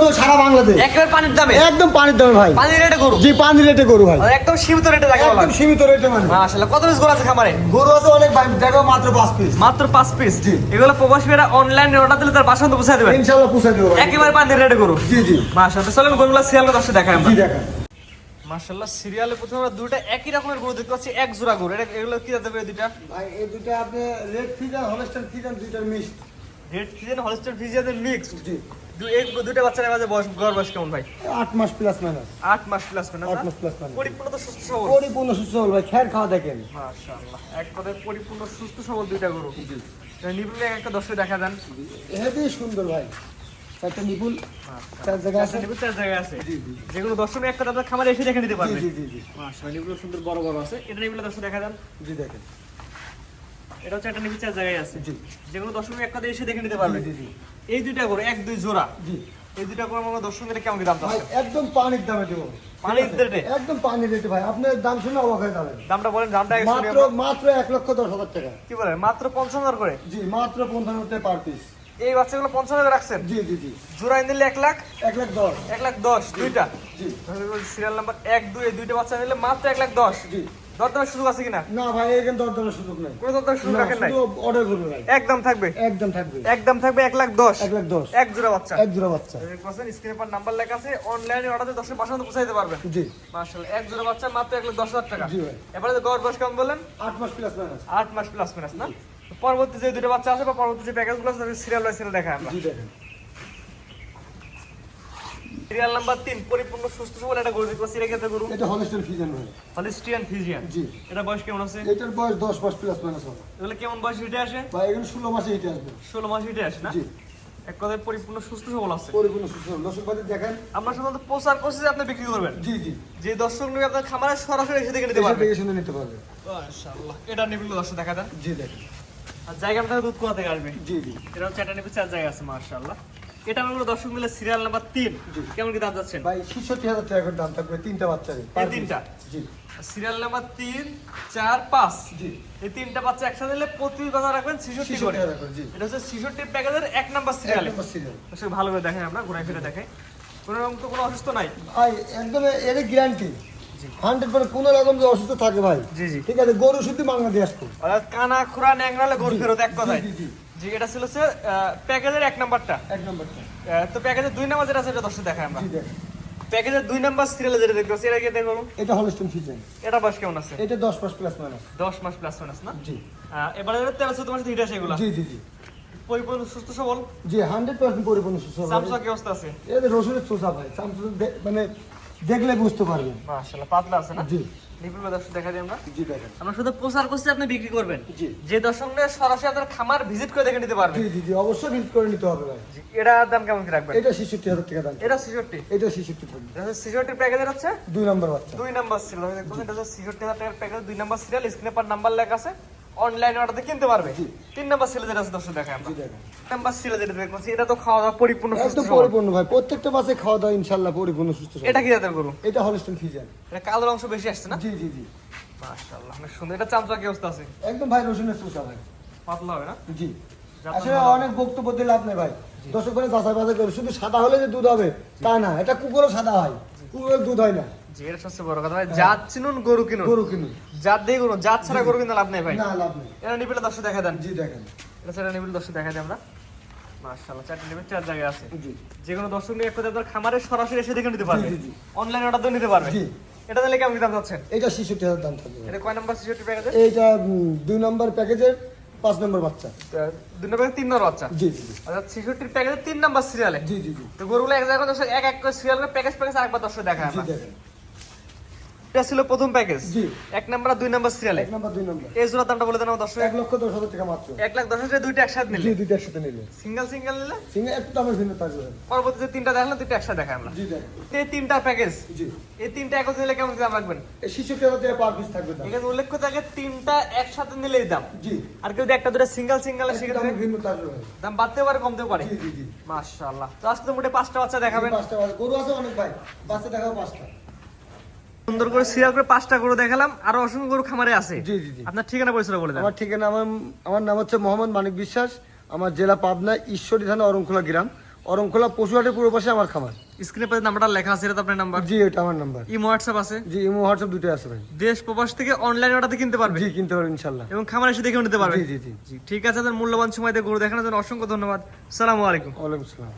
দেবো সারা বাংলাদেশ। একেবারে পানির দামে? একদম পানির দামে ভাই। পানির রেটে গরু? জি পানি রেটে গরু ভাই। একদম সীমিত রেটে দেখা একদম সীমিত রেটে মানে। মাশাআল্লাহ কত পিস গরু আছে খামারে? গরু আছে অনেক ভাই দেখো মাত্র পাঁচ পিস মাত্র পাঁচ পিস জি। এগুলো প্রবাসীরা অনলাইনে অর্ডার দিলে তার বাসা তো পৌঁছে দেবেন ইনশাল্লাহ পুষে দেবো একেবারে পানির রেটে গরু? জি জি। মাশাআল্লাহ চলেন গরুগুলো সিরিয়াল দশটা দেখাই আমরা। জি দেখেন। মাশাআল্লাহ সিরিয়ালে প্রথমে আমরা দুটো একই রকমের গরু দেখতে পাচ্ছি এক জোড়া গরু। এটা এগুলো কি এই দুইটা? ভাই এই দুটো আপনি রেড ফিজান হলস্টার ফিজান দুইটার মিক্সড রেড ফিজেন হলস্টার ফিজিয়াদের মিক্সড জি। দুটো বাচ্চার মাঝে বয়স গড় বয়স কেমন ভাই? আট মাস প্লাস মাইনাস আট মাস প্লাস আট মাস প্লাস মাইনাস পরিপূর্ণ তো সুস্থ সবল। পরিপূর্ণ সুস্থ হল ভাই খেয়ার খাওয়া দেখেন। মাশাআল্লাহ। এক কথায় পরিপূর্ণ সুস্থ সবল দুইটা গরু। নিপুণে একটা দশে দেখা যান। হেবি সুন্দর ভাই। চারটা নিপুল চার জায়গা আছে। নিপুণ চার জায়গায় আছে। জি জি। যেগুলো দর্শক এক কথা আপনার খামারে এসে দেখে নিতে পারবে জি জি জি। মাশাআল্লাহ নিপুণ সুন্দর বড় বড় আছে। এটা নিপুণ দর্শক দেখা যান। জি দেখেন। এটা হচ্ছে একটা নিপুণ জায়গায় আছে। জি। দর্শক এক কথা এসে দেখে নিতে পারবে। জি জি এই দুইটা গরু এক দুই জোড়া। জি। এই দুইটা গরু আমরা দর্শক মিলে কেমন দাম ভাই একদম পানির দামে দেবো। পানির রেটে? একদম পানির রেটে ভাই। আপনার দাম শুনে অবাক হয়ে যাবেন। দামটা বলেন দামটা মাত্র মাত্র এক লক্ষ দশ হাজার টাকা। কি বলেন মাত্র পঞ্চাশ হাজার করে? জি মাত্র পঞ্চান্ন টাকা পার পিস এই বাচ্চাগুলো পঞ্চাশ হাজার রাখছেন? জি জি জি। জোড়াই নিলে এক লাখ? এক লাখ দশ। এক লাখ দশ দুইটা? জি সিরিয়াল নাম্বার এক দুই দুইটা বাচ্চা নিলে মাত্র এক লাখ দশ। জি। দরদামের সুযোগ আছে কিনা? না ভাই এখানে দর দরের সুযোগ নাই। কোনো দরদামের সুযোগ রাখেন নাই? অর্ডার করবে ভাই। একদম থাকবে? একদম থাকবে। একদম থাকবে এক লাখ দশ? এক লাখ দশ। এক জোড়া বাচ্চা। এক জোড়া বাচ্চা। স্ক্রিনে পর নাম্বার লেখা আছে অনলাইনে অর্ডার দশের বাসা মতো পৌঁছাইতে পারবেন। জি। মার্শাল এক জোড়া বাচ্চা মাত্র এক লাখ দশ হাজার টাকা। জি ভাই। এবারে যে গড় বয়স কেমন বললেন? আট মাস প্লাস মাইনাস আট মাস প্লাস মাইনাস না? পরবর্তী যে দুটো বাচ্চা আছে বা পরবর্তী যে প্যাকেজগুলো আছে সিরিয়াল বাই সিরিয়াল দেখায় আমরা। জি দেখেন। সিরিয়াল নাম্বার তিন পরিপূর্ণ সুস্থ সবল একটা গরু দেখব সিরিয়াল ক্ষেত্রে গরু? এটা হলস্টেল ফিজান ভাই। হলিস্টিয়ান ফিজিয়ান জি। এটা বয়স কেমন আছে? এটার বয়স দশ মাস প্লাস মাইনাস হবে। এগুলো কেমন বয়স হিটে আসে? ভাই এখানে ষোলো মাসে হিটে আসবে। ষোলো মাস হিটে আসে না? জি। এক কথায় পরিপূর্ণ সুস্থ সবল আছে। পরিপূর্ণ সুস্থ হবে দর্শক ভাই দেখেন। আমরা সাধারণত প্রচার করছি যে আপনি বিক্রি করবেন। জি জি। যে দর্শক নিয়ে আপনার খামারে সরাসরি এসে দেখে নিতে এসে পারবে। দেখে নিতে পারবে। মাশাআল্লাহ। এটা নিবিল দর্শক দেখা দেন জি দেখেন। আর জায়গা আপনার দুধ কোথা থেকে আসবে। জি জি। এটা এটা নিবি জায়গা আছে মাশাআল্লাহ। এটা আমরা দর্শক মিলে সিরিয়াল নাম্বার তিন। কেমন কি দাম যাচ্ছেন? ভাই ছেষট্টি হাজার টাকা করে দাম থাকবে তিনটা এই তিনটা? জি। সিরিয়াল নাম্বার তিন চার পাঁচ। জি। এই তিনটা বাচ্চা একসাথে নিলে প্রতি কথা রাখবেন ছিষট্টি করে। এটা হচ্ছে ছিষট্টি প্যাকেজের এক নাম্বার সিরিয়ালে সিরিয়াল ভালো করে দেখেন আমরা ঘুরাই ফিরে দেখে কোনো রকম তো কোনো অসুস্থ নাই। ভাই একদম এর গ্যারান্টি হান্ড্রেড পার্সেন্ট কোনো রকম যে অসুস্থ থাকে ভাই। জি জি। ঠিক আছে গরু শুধু অর্থাৎ কানা খুরা ন্যাংরালে গরু ফেরত এক কথায়। জি জি। জি এটা ছিল হচ্ছে প্যাকেজের এক নাম্বারটা। এক নম্বরটা। তো প্যাকেজের দুই নাম্বার যেটা আছে এটা দর্শক দেখাই আমরা। প্যাকেজের দুই নাম্বার সিরিয়ালে যেটা দেখতে পাচ্ছি এটা কি দেখুন এটা হলস্টেন ফিজেন এটা বয়স কেমন আছে? এটা দশ মাস প্লাস মাইনাস দশ মাস প্লাস মাইনাস না? জি। এবারে তেরো চোদ্দ মাসে হিট এগুলো? জি জি জি। পরিপূর্ণ সুস্থ সবল? জি হান্ড্রেড পার্সেন্ট পরিপূর্ণ সুস্থ। সামসা কি অবস্থা আছে? এটা রসুনের চোষা ভাই। মানে দেখলে বুঝতে পারবেন। মাশাআল্লাহ পাতলা আছে না? জি। দর্শক দেখা দিই আমরা। জি দেখেন। আমরা শুধু প্রচার করছি আপনি বিক্রি করবেন। জি। যে দর্শক নিয়ে সরাসরি আপনার খামার ভিজিট করে দেখে নিতে পারবেন। জি জি জি অবশ্যই ভিজিট করে নিতে হবে ভাই। জি, এটার দাম কেমন কি রাখবেন? এটা ছেষট্টি হাজার টাকা দাম। এটা ছিষট্টি? এটা ছেষট্টি থাকবে এটা হচ্ছে ছিষট্টির প্যাকেজের হচ্ছে? দুই নম্বর বাচ্চা। দুই নাম্বার সিরিয়াল এটা হচ্ছে ছিষট্টি হাজার টাকার প্যাকেজ দুই নাম্বার সিরিয়াল স্ক্রিনে পর নাম্বার লেখা আছে। অনলাইনে অর্ডার কিনতে পারবে। তিন নাম্বার যেটা আছে দর্শক দেখাই আমরা। নাম্বার সিরিয়াল যেটা দেখতেছি এটা তো খাওয়া দাওয়া পরিপূর্ণ সুস্থ পরিপূর্ণ ভাই। প্রত্যেকটা মাসে খাওয়া দাওয়া ইনশাল্লাহ পরিপূর্ণ সুস্থ এটা কি জাতের গরু? এটা হলস্টেন ফিজেন এটা কালো অংশ বেশি আসছে না? জি জি জি। মাশাআল্লাহ অনেক সুন্দর। এটা চামচা কি অবস্থা আছে? একদম ভাই রসুনের চোষা ভাই। পাতলা হবে না? জি। আসলে অনেক বক্তব্য দিয়ে লাভ নেই ভাই। দর্শক করে যাচাই বাছাই করে। শুধু সাদা হলে যে দুধ হবে তা না। এটা কুকুরও সাদা হয়। কুকুরের দুধ হয় না। জি এটা সবচেয়ে বড় কথা। ভাই জাত চিনুন গরু কিনুন। গরু কিনুন। জাত দিয়ে গরু জাত ছাড়া গরু কিনতে লাভ নেই ভাই। না লাভ নেই। এটা নিবিলে দর্শক দেখা দেন। জি দেখেন। এটা সেটা নিবিলে দর্শক দেখা দেন আমরা। মাশাআল্লাহ চারটি নিবিল চার জায়গায় আছে। জি। যে কোনো দর্শক নিয়ে এক আপনার খামারে সরাসরি এসে দেখে নিতে পারবে। জি, জি। অর্ডার দিয়ে নিতে পারবে। জি। এটা দিলে কেমন দাম যাচ্ছেন এটা ছেষট্টি হাজার দাম থাকবে। এটা কয় নাম্বার সিকিউরিটি প্যাকেজে এইটা দুই নম্বর প্যাকেজের পাঁচ নম্বর বাচ্চা। দুই নাম্বার তিন নম্বর বাচ্চা? জি জি অর্থাৎ সিকিউরিটির প্যাকেজে তিন নাম্বার সিরিয়ালে জি জি জি। তো গরুগুলো এক জায়গায় দর্শক এক এক করে সিরিয়াল করে প্যাকেজ প্যাকেজ আরেকবার দর্শক জি দেখেন। এটা ছিল প্রথম প্যাকেজ জি। এক নাম্বার দুই নাম্বার সিরিয়ালে এক নম্বর দুই নম্বর। এই জোড়া দামটা বলে দেন আমার দর্শক। এক লক্ষ দশ হাজার টাকা মাত্র। এক লাখ দশ হাজার দুইটা একসাথে জি নিলে দুইটা একসাথে নিলে। সিঙ্গেল সিঙ্গেল নিলে? সিঙ্গে একটু দামের ভিন্ন থাকবে ভাই। পরবর্তী যে তিনটা দেখালাম দুইটা একসাথে দেখাই আমরা। জি এই তিনটা প্যাকেজ জি। এই তিনটা একসাথে নিলে কেমন দাম রাখবেন? এই হাজার টাকা পার পিস থাকবে দাম। এখানে উল্লেখ থাকে তিনটা একসাথে নিলেই দাম। জি। আর কেউ যদি একটা দুটো সিঙ্গেল সিঙ্গেল সেক্ষেত্রে ভিন্ন থাকবে দাম বাড়তেও পারে কমতেও পারে। জি জি জি। মাশাআল্লাহ। তো আজকে তো মোটে পাঁচটা বাচ্চা দেখাবেন। পাঁচটা বাচ্চা। গরু আছে অনেক ভাই। বাচ্চা দেখাও পাঁচটা। সুন্দর করে সিরিয়াল করে পাঁচটা গরু দেখালাম। আরও অসংখ্য গরু খামারে আছে। জি জি জি। আপনার ঠিকানা পরিচয় বলে দেন। আমার ঠিকানা আমার আমার নাম হচ্ছে মোহাম্মদ মানিক বিশ্বাস। আমার জেলা পাবনা ঈশ্বরী থানা অরংখোলা গ্রাম। অরমখোলা পশুহাটের পুরো পাশে আমার খামার। স্ক্রিনে পাশে নাম্বারটা লেখা আছে এটা আপনার নাম্বার। জি এটা আমার নাম্বার। ইমো হোয়াটসঅ্যাপ আছে? জি ইমো হোয়াটসঅ্যাপ দুটোই আছে ভাই। দেশ প্রবাস থেকে অনলাইন অর্ডারতে কিনতে পারবে জি কিনতে পারবেন ইনশাল্লাহ এবং খামার এসে দেখে নিতে পারবে জি জি জি। ঠিক আছে মূল্যবান সময় দিয়ে গরু দেখানোর জন্য অসংখ্য ধন্যবাদ। সালামু আলাইকুম। ওয়ালাইকুম আসসালাম।